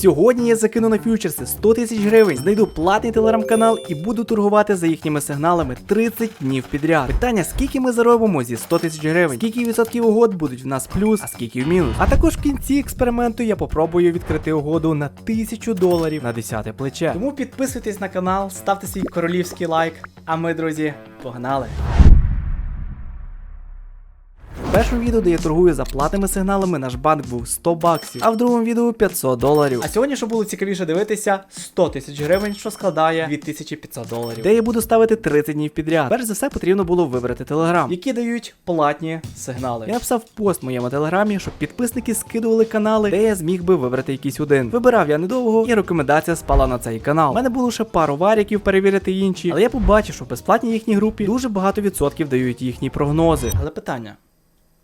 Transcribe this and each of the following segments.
Сьогодні я закину на фьючерси 100 тисяч гривень, знайду платний телеграм-канал і буду торгувати за їхніми сигналами 30 днів підряд. Питання, скільки ми заробимо зі 100 тисяч гривень, скільки відсотків угод будуть в нас плюс, а скільки в мінус. А також в кінці експерименту я попробую відкрити угоду на 1000 доларів на 10 плече. Тому підписуйтесь на канал, ставте свій королівський лайк. А ми, друзі, погнали! В першому відео, де я торгую за платними сигналами, наш банк був 100 баксів, а в другому відео 500 доларів. А сьогодні, що було цікавіше дивитися, 100 тисяч гривень, що складає 2500 доларів. Де я буду ставити 30 днів підряд. Перш за все потрібно було вибрати телеграм, які дають платні сигнали. Я написав пост в моєму телеграмі, щоб підписники скидували канали, де я зміг би вибрати якийсь один. Вибирав я недовго, і рекомендація спала на цей канал. У мене було ще пару варіків перевірити інші, але я побачив, що в безплатній їхній групі дуже багато відсотків дають їхні прогнози. Але питання.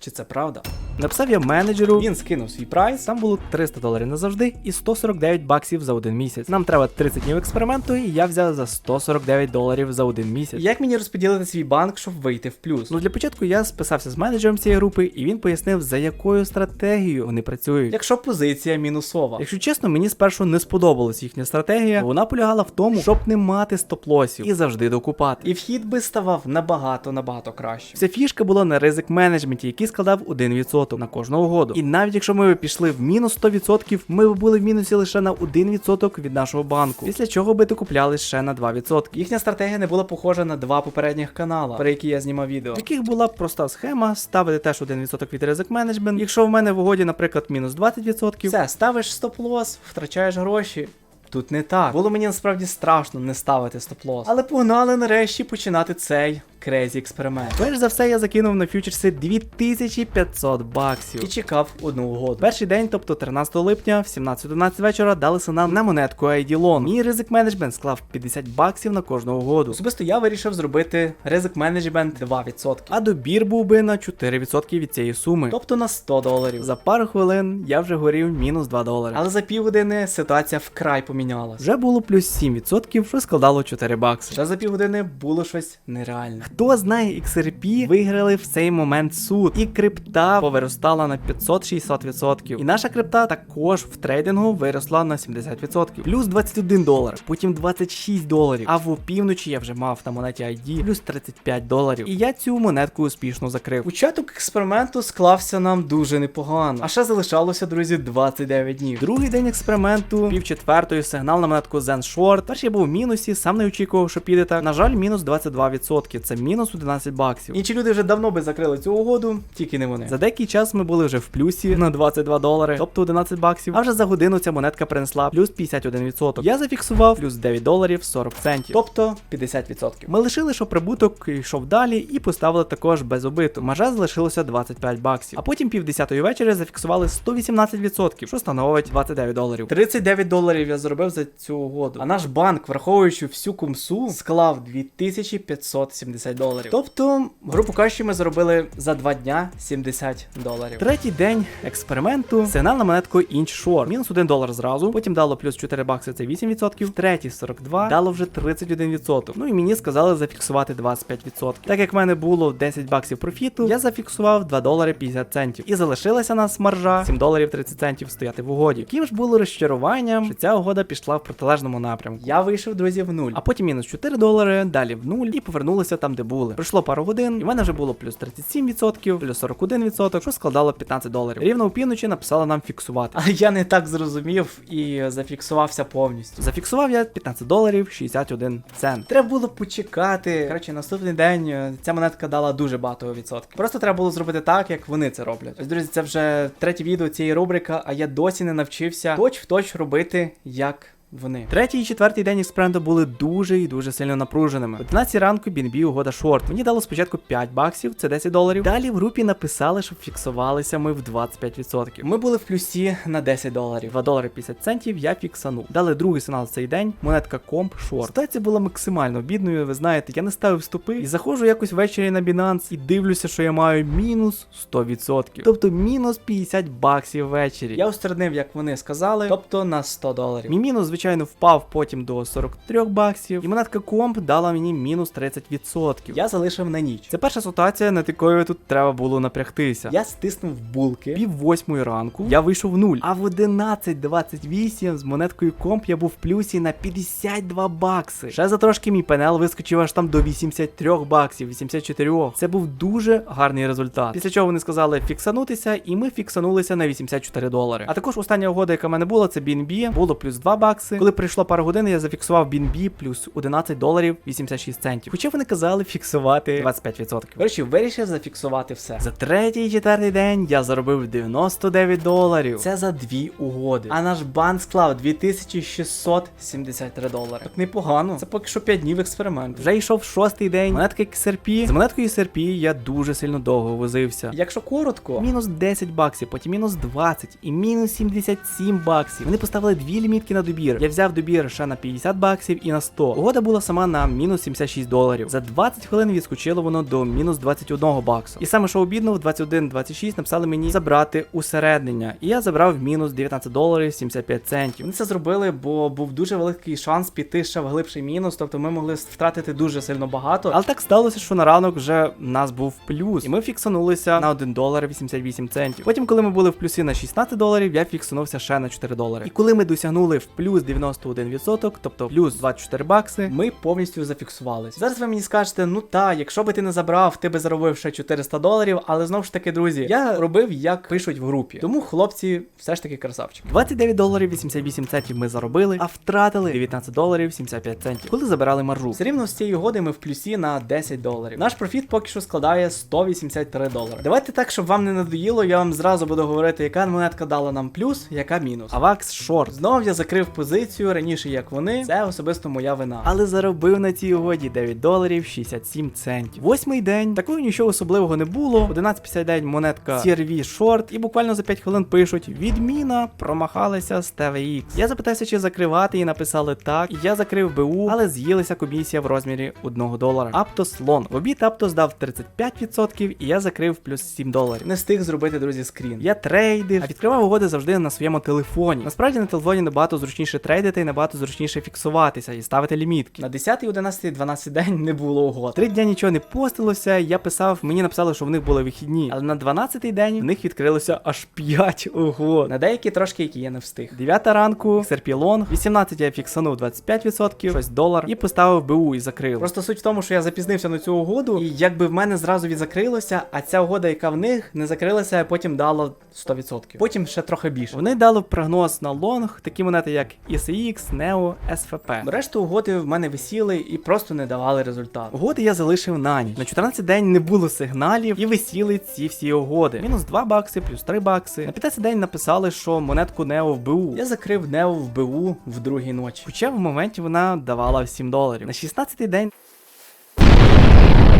Чи це правда? Написав я менеджеру, він скинув свій прайс, там було 300 доларів назавжди і 149 баксів за один місяць. Нам треба 30 днів експерименту, і я взяв за 149 доларів за один місяць. Як мені розподілити свій банк, щоб вийти в плюс? Ну для початку я списався з менеджером цієї групи, і він пояснив, за якою стратегією вони працюють. Якщо позиція мінусова. Якщо чесно, мені спершу не сподобалась їхня стратегія, бо вона полягала в тому, щоб не мати стоп-лосів і завжди докупати. І вхід би ставав набагато набагато краще. Вся фішка була на ризик менеджменті, який складав 1% на кожну угоду. І навіть якщо ми пішли в мінус 100%, ми б були в мінусі лише на 1% від нашого банку. Після чого би докупляли ще на 2%. Їхня стратегія не була похожа на два попередніх канала, про які я знімав відео, в яких була проста схема ставити теж 1% від ризик менеджмент. Якщо в мене в угоді, наприклад, мінус 20%, все, ставиш стоп-лос, втрачаєш гроші. Тут не так. Було мені насправді страшно не ставити стоп-лос. Але погнали нарешті починати цей крезі експеримент. Перш за все, я закинув на фьючерси 2500 баксів і чекав одну угоду. Перший день, тобто 13 липня, в 17.11 вечора, дали сигнал на монетку ID Loan. Мій ризик менеджмент склав 50 баксів на кожну угоду. Особисто я вирішив зробити ризик менеджмент 2%. А добір був би на 4% від цієї суми, тобто на 100 доларів. За пару хвилин я вже горів мінус 2 долари. Але за півгодини ситуація вкрай помінялась. Вже було плюс 7%, що складало 4 бакси. Ще за півгодини було щось нереальне. Хто знає, XRP виграли в цей момент суд, і крипта повиростала на 560%. І наша крипта також в трейдингу виросла на 70%. Плюс 21 долар, потім 26 доларів. А в опівночі я вже мав на монеті ID плюс 35 доларів. І я цю монетку успішно закрив. Початок експерименту склався нам дуже непогано. А ще залишалося, друзі, 29 днів. Другий день експерименту, пів четвертої, сигнал на монетку Zen Short. Перший був в мінусі, сам не очікував, що піде. На жаль, мінус 22%. Це мінус 11 баксів. Інші люди вже давно би закрили цю угоду, тільки не вони. За деякий час ми були вже в плюсі на 22 долари, тобто 11 баксів. А вже за годину ця монетка принесла плюс 51%. Я зафіксував плюс 9 доларів 40 центів, тобто 50%. Ми лишили, що прибуток йшов далі, і поставили також без убиту. Мажа залишилося 25 баксів. А потім пів десятої вечора зафіксували 118%, що становить 29 доларів. 39 доларів я заробив за цю угоду. А наш банк, враховуючи всю кумсу, склав 2570 доларів. Тобто, грубо кажучи, ми заробили за 2 дня 70 доларів. Третій день експерименту. Сигнал на монетку Inch Мінус 1 долар зразу. Потім дало плюс 4 бакси, це 8%. Третій 42, дало вже 31%. Ну і мені сказали зафіксувати 25%. Так як в мене було 10 баксів профіту, я зафіксував 2 долари 50 центів. І залишилася нас маржа 7 доларів 30 центів стояти в угоді. Яким ж було розчаруванням, що ця угода пішла в протилежному напрямку. Я вийшов, друзі, в нуль. А потім мінус 4 долари, далі в нуль і повернулися там, де були. Пройшло пару годин, і в мене вже було плюс 37%, плюс 41%, що складало 15 доларів. Рівно у півночі написала нам фіксувати. Але я не так зрозумів і зафіксувався повністю. Зафіксував я 15 доларів 61 цент. Треба було почекати. Коротше, наступний день е, ця монетка дала дуже багато відсотків. Просто треба було зробити так, як вони це роблять. Ось, друзі, це вже третє відео цієї рубрики, а я досі не навчився точ в точ робити як. Вони третій і четвертий день експерименту були дуже і дуже сильно напруженими. О 11 ранку BNB угода шорт. Мені дало спочатку 5 баксів, це 10 доларів. Далі в групі написали, що фіксувалися ми в 25%. Ми були в плюсі на 10 доларів. 2 долари 50 центів я фіксанув. Дали другий сигнал цей день. Монетка комп шорт. Ситуація була максимально бідною. Ви знаєте, я не ставив стопи і заходжу якось ввечері на Binance і дивлюся, що я маю мінус 100%. Тобто мінус 50 баксів ввечері. Я устранив, як вони сказали, тобто на 100 доларів. Мій мінус, звичайно. впав потім до 43 баксів. І монетка комп дала мені мінус 30%. Я залишив на ніч. Це перша ситуація, над якою тут треба було напрягтися. Я стиснув булки пів восьмої ранку. Я вийшов в нуль. А в 11.28 з монеткою комп я був в плюсі на 52 бакси. Ще за трошки мій панел вискочив аж там до 83 баксів, 84. Це був дуже гарний результат. Після чого вони сказали фіксанутися, і ми фіксанулися на 84 долари. А також остання угода, яка в мене була, це BNB, було плюс 2 бакси. Коли прийшло пару годин, я зафіксував BNB плюс 11 доларів 86 центів. Хоча вони казали фіксувати 25%. Вирішив, вирішив зафіксувати все. За третій і четвертий день я заробив 99 доларів. Це за дві угоди. А наш банк склав 2673 долари. Так непогано. Це поки що 5 днів експерименту. Вже йшов шостий день. Монетка XRP. З монеткою XRP я дуже сильно довго возився. Якщо коротко, мінус 10 баксів, потім мінус 20 і мінус 77 баксів. Вони поставили дві лімітки на добір. Я взяв добір ще на 50 баксів і на 100. Угода була сама на мінус 76 доларів. За 20 хвилин відскочило воно до мінус 21 баксу. І саме що обідно, в 21-26 написали мені забрати усереднення. І я забрав мінус 19 доларів 75 центів. Вони це зробили, бо був дуже великий шанс піти ще в глибший мінус. Тобто ми могли втратити дуже сильно багато. Але так сталося, що на ранок вже в нас був плюс. І ми фіксанулися на 1 долар 88 центів. Потім, коли ми були в плюсі на 16 доларів, я фіксанувся ще на 4 долари. І коли ми досягнули в плюс 91%, тобто плюс 24 бакси, ми повністю зафіксувалися. Зараз ви мені скажете, ну та, якщо би ти не забрав, ти би заробив ще 400 доларів, але знову ж таки, друзі, я робив як пишуть в групі. Тому хлопці все ж таки красавчики. 29 доларів 88 центів ми заробили, а втратили 19 доларів 75 центів, коли забирали маржу. Все рівно з цієї угоди ми в плюсі на 10 доларів. Наш профіт поки що складає 183 долари. Давайте так, щоб вам не надоїло, я вам зразу буду говорити, яка монетка дала нам плюс, яка мінус. Авакс шорт. Знову я закрив позицію раніше, як вони. Це особисто моя вина. Але заробив на цій угоді 9 доларів 67 центів. Восьмий день. Такого нічого особливого не було. 11.59 монетка CRV шорт, і буквально за 5 хвилин пишуть: відміна промахалися з TVX. Я запитався, чи закривати, і написали так. Я закрив БУ, але з'їлися комісія в розмірі 1 долара. Аптос лонг. В обід Аптос дав 35%, і я закрив плюс 7 доларів. Не встиг зробити, друзі, скрін. Я трейдив, а відкривав угоди завжди на своєму телефоні. Насправді на телефоні набагато зручніше трейдити і набагато зручніше фіксуватися і ставити лімітки. На 10, 11, 12 день не було угод. Три дня нічого не постилося. Я писав, мені написали, що в них були вихідні. Але на 12 день в них відкрилося аж 5 угод. На деякі трошки, які я не встиг. 9 ранку, серпілон, 18 я фіксанув 25%, 6 долар і поставив БУ і закрив. Просто суть в тому, що я запізнився на цю угоду, і якби в мене зразу відзакрилося, а ця угода, яка в них не закрилася, потім дала 100%. Потім ще трохи більше. Вони дали прогноз на лонг, такі монети, як ECX, NEO, SFP. Решту угоди в мене висіли і просто не давали результат. Угоди я залишив на ніч. На 14 день не було сигналів і висіли ці всі угоди. Мінус 2 бакси, плюс 3 бакси. На 15 день написали, що монетку NEO в БУ. Я закрив NEO в БУ в другій ночі. Хоча в моменті вона давала 7 доларів. На 16 день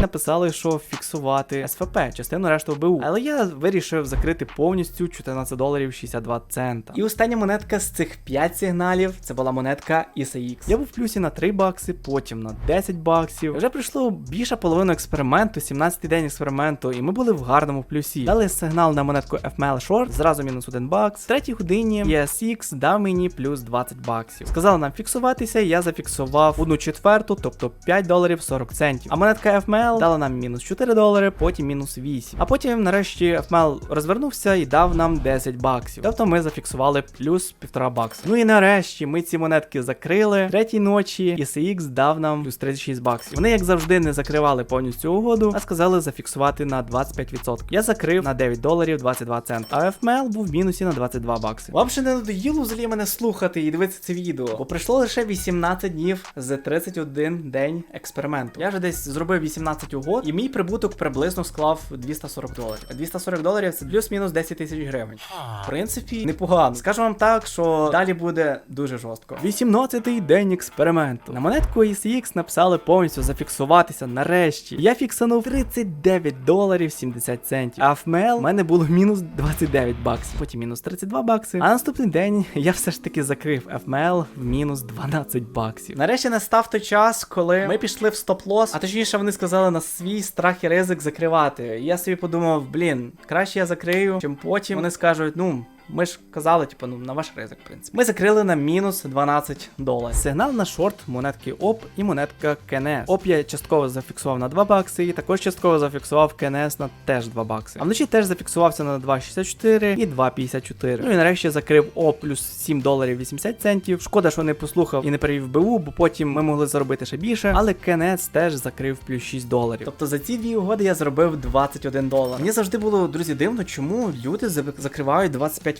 написали, що фіксувати СФП, частину решту БУ. Але я вирішив закрити повністю 14 доларів 62 цента. І остання монетка з цих 5 сигналів це була монетка ISAX. Я був в плюсі на 3 бакси, потім на 10 баксів. Вже прийшло більше половини експерименту, 17 день експерименту, і ми були в гарному плюсі. Дали сигнал на монетку FML Short, зразу мінус 1 бакс. В третій годині ESX дав мені плюс 20 баксів. Сказали нам фіксуватися, я зафіксував 1 четверту, тобто 5 доларів 40 центів. А монетка FML дала нам мінус 4 долари, потім мінус 8. А потім, нарешті, FML розвернувся і дав нам 10 баксів. Тобто ми зафіксували плюс 1,5 бакса. Ну і нарешті ми ці монетки закрили. Третій ночі і CX дав нам плюс 36 баксів. Вони, як завжди, не закривали повністю угоду, а сказали зафіксувати на 25%. Я закрив на 9 доларів 22 цента. А FML був в мінусі на 22 бакси. Вам ще не надоїло взагалі мене слухати і дивитися це відео, бо пройшло лише 18 днів з 31 день експерименту. Я вже десь зробив 18 угод, і мій прибуток приблизно склав 240 доларів. А 240 доларів це плюс-мінус 10 тисяч гривень. В принципі, непогано. Скажу вам так, що далі буде дуже жорстко. 18-й день експерименту. На монетку ECX написали повністю зафіксуватися нарешті. Я фіксанув 39 доларів 70 центів. А в МЛ в мене було мінус 29 баксів, потім мінус 32 бакси. А наступний день я все ж таки закрив FML в мінус 12 баксів. Нарешті настав той час, коли ми пішли в стоп-лос, а точніше вони сказали на свій страх і ризик закривати. Я собі подумав, блін, краще я закрию, чим потім вони скажуть, ну. Ми ж казали, типу, ну на ваш ризик, в принципі. Ми закрили на мінус 12 доларів. Сигнал на шорт, монетки ОП і монетка КНС. ОП я частково зафіксував на 2 бакси, і також частково зафіксував КНС на теж 2 бакси. А вночі теж зафіксувався на 2,64 і 2,54. Ну і нарешті закрив ОП плюс 7 доларів 80 центів. Шкода, що не послухав і не перевів БУ, бо потім ми могли заробити ще більше. Але КНС теж закрив плюс 6 доларів. Тобто за ці дві угоди я заробив 21 долар. Мені завжди було, друзі, дивно, чому люди закривають 25%.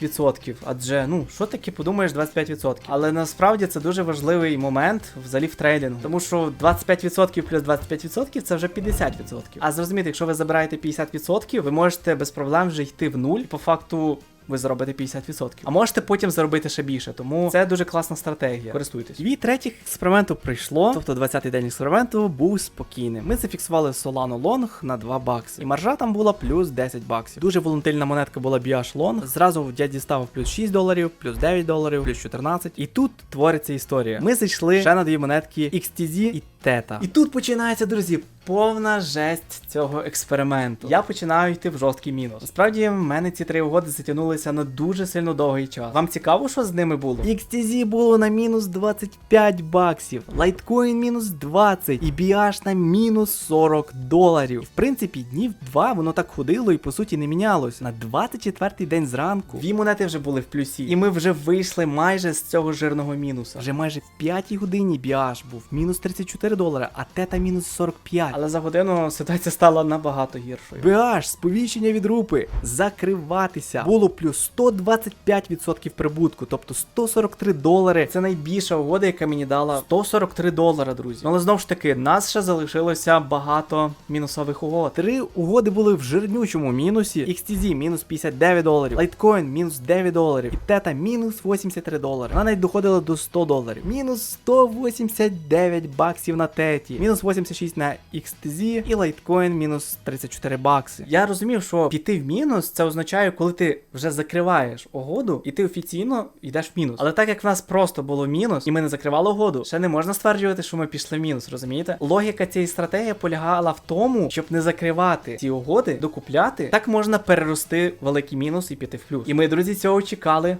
Адже, ну, що таке подумаєш 25%? Але насправді це дуже важливий момент взагалі в трейдингу. Тому що 25% плюс 25% це вже 50%. А зрозуміти, якщо ви забираєте 50%, ви можете без проблем вже йти в нуль. По факту ви заробите 50%. А можете потім заробити ще більше, тому це дуже класна стратегія. Користуйтесь. Дві третіх експерименту прийшло, тобто 20-й день експерименту був спокійним. Ми зафіксували Solano Long на 2 бакси. І маржа там була плюс 10 баксів. Дуже волатильна монетка була BH Long. Зразу я дістав плюс 6 доларів, плюс 9 доларів, плюс 14. І тут твориться історія. Ми зайшли ще на дві монетки XTZ і Тета. І тут починається, друзі, повна жесть цього експерименту. Я починаю йти в жорсткий мінус. Насправді, в мене ці три угоди затягнулися на дуже сильно довгий час. Вам цікаво, що з ними було? XTZ було на мінус 25 баксів, Litecoin мінус 20 і BH на мінус 40 доларів. В принципі, днів два воно так ходило і по суті не мінялось. На 24-й день зранку дві монети вже були в плюсі, і ми вже вийшли майже з цього жирного мінуса. Вже майже в 5 годині BH був мінус 34 долари, а тета мінус 45. Але за годину ситуація стала набагато гіршою. BH, сповіщення від рупи, закриватися. Було плюс 125% прибутку, тобто 143 долари. Це найбільша угода, яка мені дала 143 долара, друзі. Ну, Але знову ж таки, нас ще залишилося багато мінусових угод. Три угоди були в жирнючому мінусі. XTZ мінус 59 доларів, Litecoin мінус 9 доларів, і тета мінус 83 долари. Вона навіть доходила до 100 доларів. Мінус 189 баксів на теті, мінус 86 на XTZ і Litecoin мінус 34 бакси. Я розумів, що піти в мінус це означає, коли ти вже закриваєш угоду, і ти офіційно йдеш в мінус. Але так як в нас просто було мінус, і ми не закривали угоду, ще не можна стверджувати, що ми пішли в мінус, розумієте? Логіка цієї стратегії полягала в тому, щоб не закривати ці угоди, докупляти. Так можна перерости великий мінус і піти в плюс. І ми, друзі, цього чекали.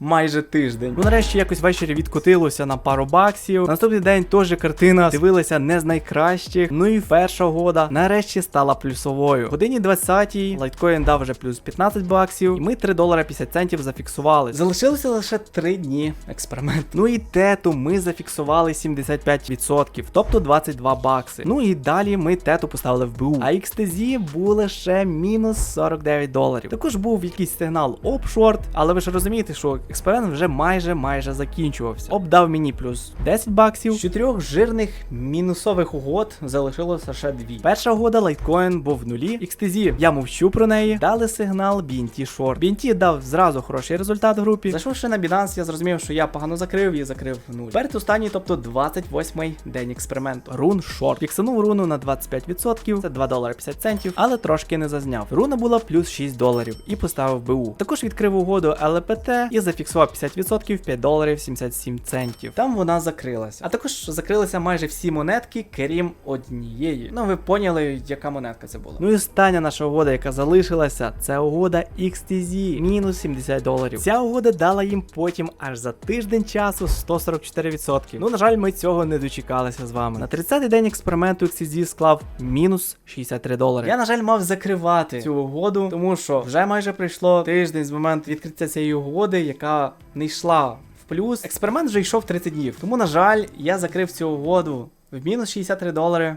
Майже тиждень. Ну нарешті якось ввечері відкотилося на пару баксів. Наступний день теж картина дивилася не з найкращих. Ну і перша угода нарешті стала плюсовою. В годині 20-й лайткоін дав вже плюс 15 баксів, і ми 3 долара 50 центів зафіксували. Залишилося лише 3 дні експеримент. Ну і тету ми зафіксували 75%, тобто 22 бакси. Ну і далі ми тету поставили в БУ. А XTZ було лише мінус 49 доларів. Також був якийсь сигнал опшорт, але ви ж розумієте, що експеримент вже майже майже закінчувався. Оп дав мені плюс 10 баксів. З чотирьох жирних мінусових угод залишилося ще дві. Перша угода лайткоін був в нулі. XTZ, я мовчу про неї. Дали сигнал BNT Short. BNT дав зразу хороший результат в групі. Зайшовши на Binance, я зрозумів, що я погано закрив і закрив в нуль. Тепер останній, тобто 28-й день експерименту. Рун Short. Фіксанув руну на 25%, це 2 долари 50 центів, але трошки не зазняв. Руна була плюс 6 доларів і поставив БУ. Також відкрив угоду ЛПТ і зафіксував 50% 5 доларів 77 центів. Там вона закрилася. А також закрилися майже всі монетки, крім однієї. Ну ви поняли, яка монетка це була. Ну і остання наша угода, яка залишилася, це угода XTZ, мінус 70 доларів. Ця угода дала їм потім аж за тиждень часу 144%. Ну, на жаль, ми цього не дочекалися з вами. На 30-й день експерименту XTZ склав мінус 63 долари. Я, на жаль, мав закривати цю угоду, тому що вже майже пройшло тиждень з моменту відкриття цієї угоди, яка не йшла в плюс. Експеримент вже йшов 30 днів. Тому, на жаль, я закрив цю угоду в мінус 63 долари.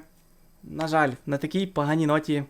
На жаль, на такій поганій ноті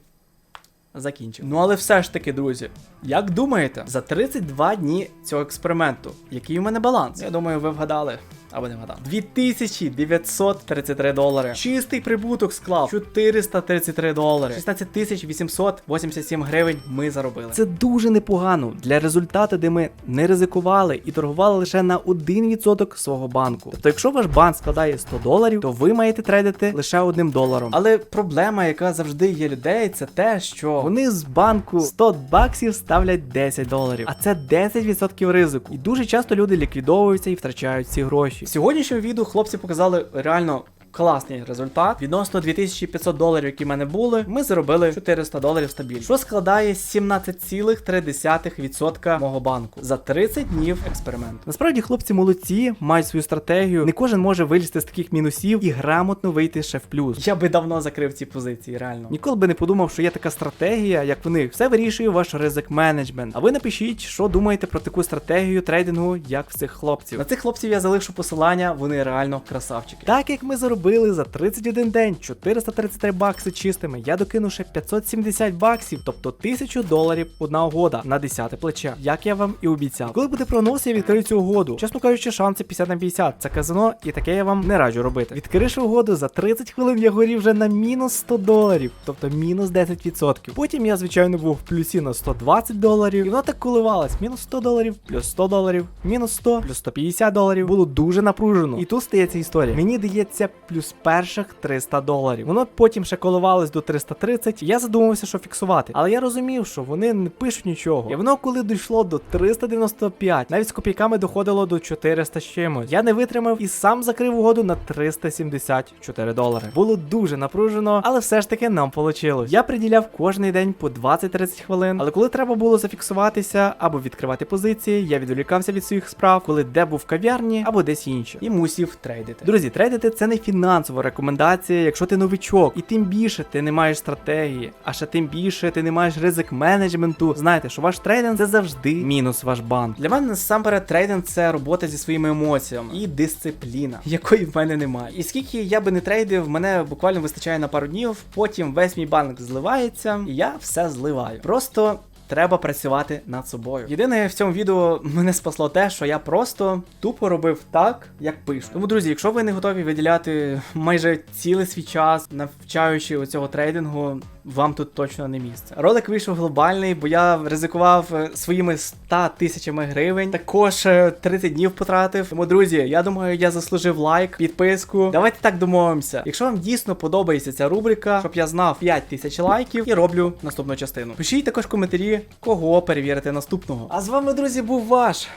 закінчив. Ну але все ж таки, друзі, як думаєте, за 32 дні цього експерименту, який у мене баланс? Я думаю, ви вгадали. Або не вгадав. 2933 долари. Чистий прибуток склав 433 долари. 16887 гривень ми заробили. Це дуже непогано для результату, де ми не ризикували і торгували лише на 1% свого банку. Тобто, якщо ваш банк складає 100 доларів, то ви маєте трейдити лише одним доларом. Але проблема, яка завжди є людей, це те, що вони з банку 100 баксів ставлять 10 доларів, а це 10% ризику. І дуже часто люди ліквідовуються і втрачають ці гроші. Сьогоднішньому відео хлопці показали реально класний результат. Відносно 2500 доларів, які в мене були, ми заробили 400 доларів стабільно, що складає 17,3% мого банку за 30 днів експерименту. Насправді, хлопці молодці, мають свою стратегію. Не кожен може вилізти з таких мінусів і грамотно вийти ще в плюс. Я би давно закрив ці позиції, реально. Ніколи би не подумав, що є така стратегія, як в них. Все вирішує ваш ризик менеджмент. А ви напишіть, що думаєте про таку стратегію трейдингу, як в цих хлопців. На цих хлопців я залишу посилання, вони реально красавчики. Так як ми заробили за 31 день 433 бакси чистими, я докину ще 570 баксів, тобто 1000 доларів одна угода на 10 плече, як я вам і обіцяв. Коли буде прогноз, я відкрию цю угоду. Чесно кажучи, шанси 50 на 50. Це казино, і таке я вам не раджу робити. Відкривши угоду за 30 хвилин, я горів вже на мінус 100 доларів, тобто мінус 10%. Потім я, звичайно, був в плюсі на 120 доларів, і воно так коливалось. Мінус 100 доларів, плюс 100 доларів, мінус 100, плюс 150 доларів. Було дуже напружено. І тут стається історія. Мені дається плюс перших 300 доларів. Воно потім ще коливалось до 330. Я задумався, що фіксувати. Але я розумів, що вони не пишуть нічого. І воно, коли дійшло до 395, навіть з копійками доходило до 400 з чимось. Я не витримав і сам закрив угоду на 374 долари. Було дуже напружено, але все ж таки нам вийшло. Я приділяв кожний день по 20-30 хвилин. Але коли треба було зафіксуватися або відкривати позиції, я відволікався від своїх справ, коли де був в кав'ярні або десь інше. І мусів трейдити. Друзі, трейдити це не фінансова рекомендація, якщо ти новичок, і тим більше ти не маєш стратегії, а ще тим більше ти не маєш ризик менеджменту. Знайте, що ваш трейдинг це завжди мінус ваш банк. Для мене насамперед трейдинг це робота зі своїми емоціями і дисципліна, якої в мене немає. І скільки я би не трейдив, мене буквально вистачає на пару днів. Потім весь мій банк зливається, і я все зливаю. Просто. Треба працювати над собою. Єдине в цьому відео мене спасло те, що я просто тупо робив так, як пишу. Тому, друзі, якщо ви не готові виділяти майже цілий свій час, навчаючи оцього трейдингу, вам тут точно не місце. Ролик вийшов глобальний, бо я ризикував е, своїми 100 тисячами гривень. Також е, 30 днів потратив. Тому, друзі, я думаю, я заслужив лайк, підписку. Давайте так домовимося. Якщо вам дійсно подобається ця рубрика, щоб я знав 5 тисяч лайків і роблю наступну частину. Пишіть також коментарі, кого перевірити наступного. А з вами, друзі, був ваш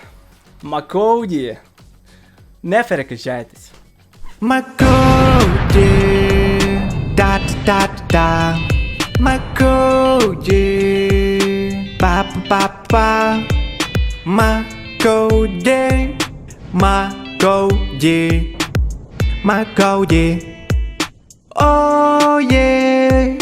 Макоуді. Не переключайтесь. Макоуді, my girl, pa pa pa, ba ba, my girl, yeah. My. My. Oh yeah.